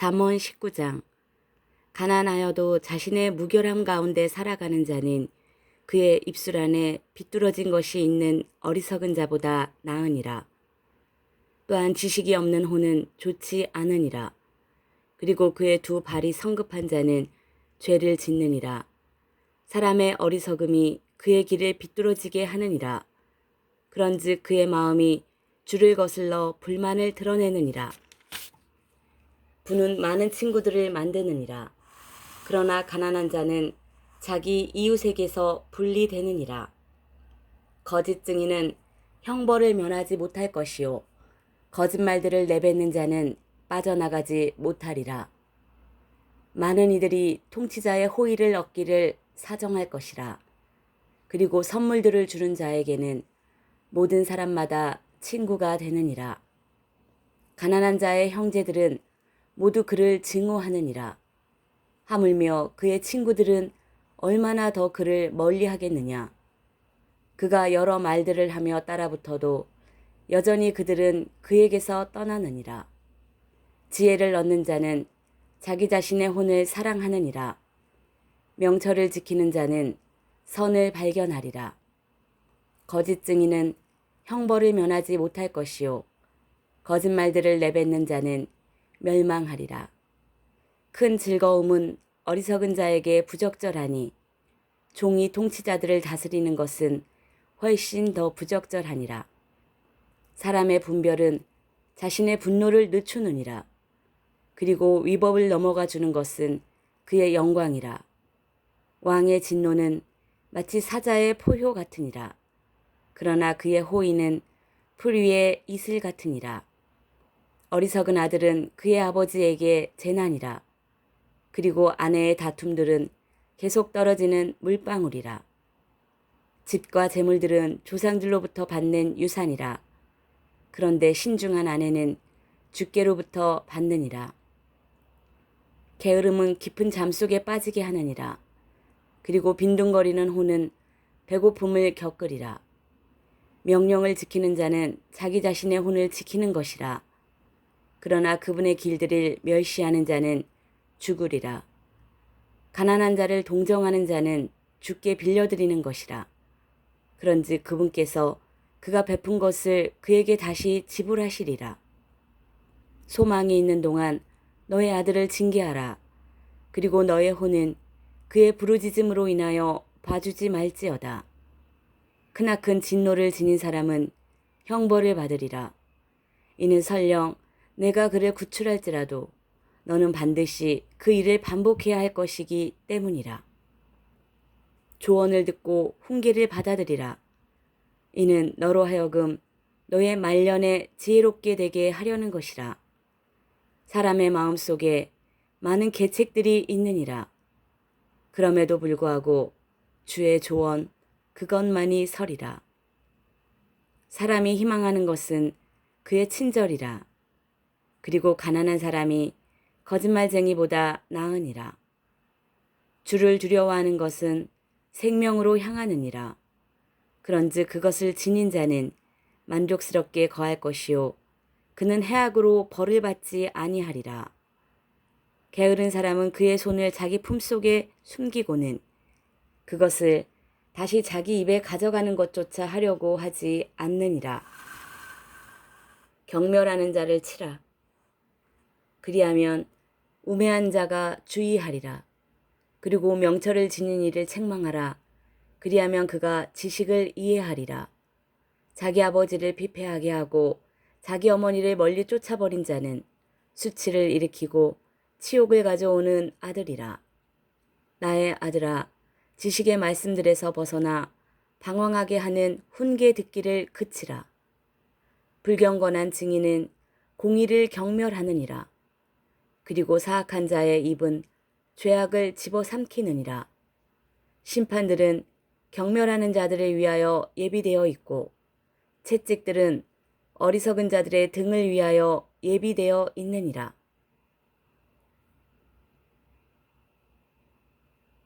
잠언 19장 가난하여도 자신의 무결함 가운데 살아가는 자는 그의 입술 안에 비뚤어진 것이 있는 어리석은 자보다 나으니라. 또한 지식이 없는 혼은 좋지 않으니라. 그리고 그의 두 발이 성급한 자는 죄를 짓느니라. 사람의 어리석음이 그의 길을 비뚤어지게 하느니라. 그런즉 그의 마음이 주를 거슬러 불만을 드러내느니라. 부는 많은 친구들을 만드느니라. 그러나 가난한 자는 자기 이웃에게서 분리되느니라. 거짓 증인은 형벌을 면하지 못할 것이요. 거짓말들을 내뱉는 자는 빠져나가지 못하리라. 많은 이들이 통치자의 호의를 얻기를 사정할 것이라. 그리고 선물들을 주는 자에게는 모든 사람마다 친구가 되느니라. 가난한 자의 형제들은 모두 그를 증오하느니라. 하물며 그의 친구들은 얼마나 더 그를 멀리 하겠느냐. 그가 여러 말들을 하며 따라붙어도 여전히 그들은 그에게서 떠나느니라. 지혜를 얻는 자는 자기 자신의 혼을 사랑하느니라. 명철을 지키는 자는 선을 발견하리라. 거짓 증인은 형벌을 면하지 못할 것이요. 거짓말들을 내뱉는 자는 멸망하리라. 큰 즐거움은 어리석은 자에게 부적절하니 종이 통치자들을 다스리는 것은 훨씬 더 부적절하니라. 사람의 분별은 자신의 분노를 늦추느니라. 그리고 위법을 넘어가 주는 것은 그의 영광이라. 왕의 진노는 마치 사자의 포효 같으니라. 그러나 그의 호의는 풀 위의 이슬 같으니라. 어리석은 아들은 그의 아버지에게 재난이라. 그리고 아내의 다툼들은 계속 떨어지는 물방울이라. 집과 재물들은 조상들로부터 받는 유산이라. 그런데 신중한 아내는 주께로부터 받느니라. 게으름은 깊은 잠 속에 빠지게 하느니라. 그리고 빈둥거리는 호는 배고픔을 겪으리라. 명령을 지키는 자는 자기 자신의 혼을 지키는 것이라. 그러나 그분의 길들을 멸시하는 자는 죽으리라. 가난한 자를 동정하는 자는 주께 빌려드리는 것이라. 그런즉 그분께서 그가 베푼 것을 그에게 다시 지불하시리라. 소망이 있는 동안 너의 아들을 징계하라. 그리고 너의 혼은 그의 부르짖음으로 인하여 봐주지 말지어다. 크나큰 진노를 지닌 사람은 형벌을 받으리라. 이는 설령 내가 그를 구출할지라도 너는 반드시 그 일을 반복해야 할 것이기 때문이라. 조언을 듣고 훈계를 받아들이라. 이는 너로 하여금 너의 말년에 지혜롭게 되게 하려는 것이라. 사람의 마음 속에 많은 계책들이 있느니라. 그럼에도 불구하고 주의 조언 그것만이 설이라. 사람이 희망하는 것은 그의 친절이라. 그리고 가난한 사람이 거짓말쟁이보다 나으니라. 주를 두려워하는 것은 생명으로 향하느니라. 그런즉 그것을 지닌 자는 만족스럽게 거할 것이요 그는 해악으로 벌을 받지 아니하리라. 게으른 사람은 그의 손을 자기 품속에 숨기고는 그것을 다시 자기 입에 가져가는 것조차 하려고 하지 않느니라. 경멸하는 자를 치라. 그리하면 우매한 자가 주의하리라. 그리고 명철을 지닌 이를 책망하라. 그리하면 그가 지식을 이해하리라. 자기 아버지를 피폐하게 하고 자기 어머니를 멀리 쫓아버린 자는 수치를 일으키고 치욕을 가져오는 아들이라. 나의 아들아, 지식의 말씀들에서 벗어나 방황하게 하는 훈계 듣기를 그치라. 불경건한 증인은 공의를 경멸하느니라. 그리고 사악한 자의 입은 죄악을 집어삼키느니라. 심판들은 경멸하는 자들을 위하여 예비되어 있고 채찍들은 어리석은 자들의 등을 위하여 예비되어 있느니라.